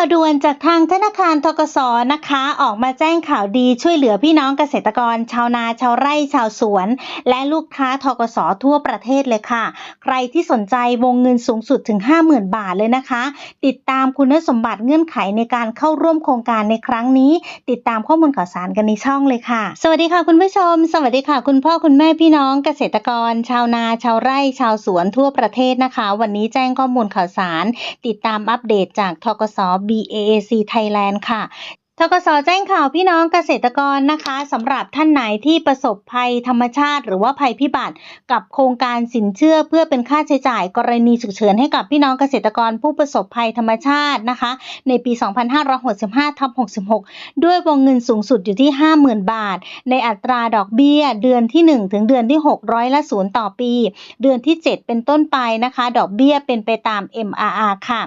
าวด่วนจากทางธนาคารทกสนะคะ ออกมาแจ้งข่าวดีช่วยเหลือพี่น้องเกษตรกร ชาวนาชาวไร่ชาวสวน และลูกค้าทกสทั่วประเทศเลยค่ะ ใครที่สนใจวงเงินสูงสุดถึง 50,000 บาทเลยนะคะ ติดตามคุณสมบัติเงื่อนไขในการเข้าร่วมโครงการในครั้งนี้ ติดตามข้อมูลข่าวสารกันในช่องเลยค่ะ สวัสดีค่ะคุณผู้ชม สวัสดีค่ะ คุณพ่อคุณแม่พี่น้องเกษตรกร ชาวนาชาวไร่ชาวสวนทั่วประเทศนะคะ วันนี้แจ้งข้อมูลข่าวสาร ติดตามอัปเดตจากทกส BAAC Thailand ค่ะ ทกสแจ้งข่าวพี่น้องเกษตรกรนะคะสำหรับท่านไหนที่ประสบภัยธรรมชาติ หรือว่าภัยพิบัติ กับโครงการสินเชื่อเพื่อเป็นค่าใช้จ่ายกรณีฉุกเฉินให้กับพี่น้องเกษตรกรผู้ประสบภัยธรรมชาตินะคะ ในปี 2565ทับ66 ด้วยวงเงินสูงสุดอยู่ที่ 50,000 บาท ในอัตราดอกเบี้ย เดือนที่ 1 ถึงเดือนที่ 6 ร้อยละศูนย์ต่อปี เดือนที่ 7 เป็นต้นไปนะคะ ดอกเบี้ยเป็นไปตาม MRR ค่ะ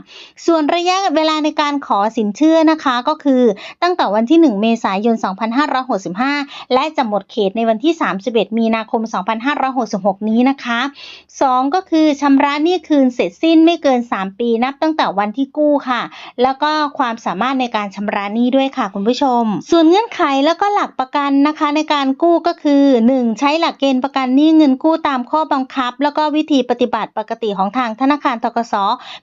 ส่วนระยะเวลาในการขอสินเชื่อนะคะก็คือตั้งแต่วันที่ 1 เมษายน 2565 และจะหมดเขตในวันที่ 31 มีนาคม 2566 นี้นะคะ 2 ก็คือชำระหนี้คืนเสร็จสิ้นไม่เกิน 3 ปีนับตั้งแต่วันที่กู้ค่ะ แล้วก็ความสามารถในการชำระหนี้ด้วยค่ะคุณผู้ชม ส่วนเงื่อนไขแล้วก็หลักประกันนะคะในการกู้ก็คือ 1. ใช้หลักเกณฑ์ประกันหนี้เงินกู้ตามข้อบังคับ แล้วก็วิธีปฏิบัติปกติของทางธนาคารทกส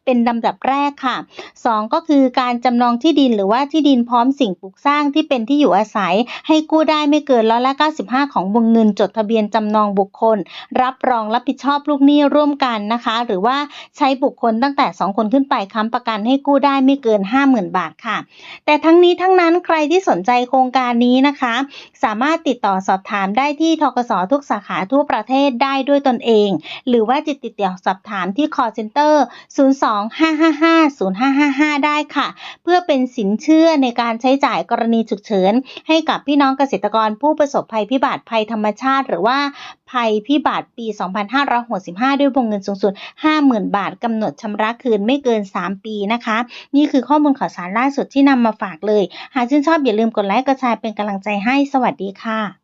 เป็นลำดับแรกค่ะ 2 ก็คือการจำนองที่ดินหรือว่าที่ดินพร้อมสิ่งปลูกสร้างที่เป็นที่อยู่อาศัย ให้กู้ได้ไม่เกินร้อยละ95 ของวงเงินจดทะเบียนจำนองบุคคล รับรองรับผิดชอบลูกหนี้ร่วมกันนะคะ หรือว่าใช้บุคคลตั้งแต่ 2 คนขึ้นไปค้ำประกันให้กู้ได้ไม่เกิน 50,000 บาทค่ะ แต่ทั้งนี้ทั้งนั้นใครที่สนใจโครงการนี้นะคะ สามารถติดต่อสอบถามได้ที่ทกสทุกสาขาทั่วประเทศได้ด้วยตนเอง หรือว่าจะติดต่อสอบถามที่ call center 02-555-0555 ได้ค่ะ เพื่อเป็นสินเชื่อในการใช้ช้จ่ายกรณีฉุกเฉิน ให้กับพี่น้องเกษตรกรผู้ประสบภัยพิบัติภัยธรรมชาติ หรือว่าภัยพิบัติปี 2565 ด้วยวงเงินสูงสุด 50,000 บาทกำหนดชำระคืนไม่เกิน 3 ปีนะคะ นี่คือข้อมูลข่าวสารล่าสุดที่นำมาฝากเลย หากชื่นชอบอย่าลืมกดไลค์กดแชร์เป็นกำลังใจให้สวัสดีค่ะ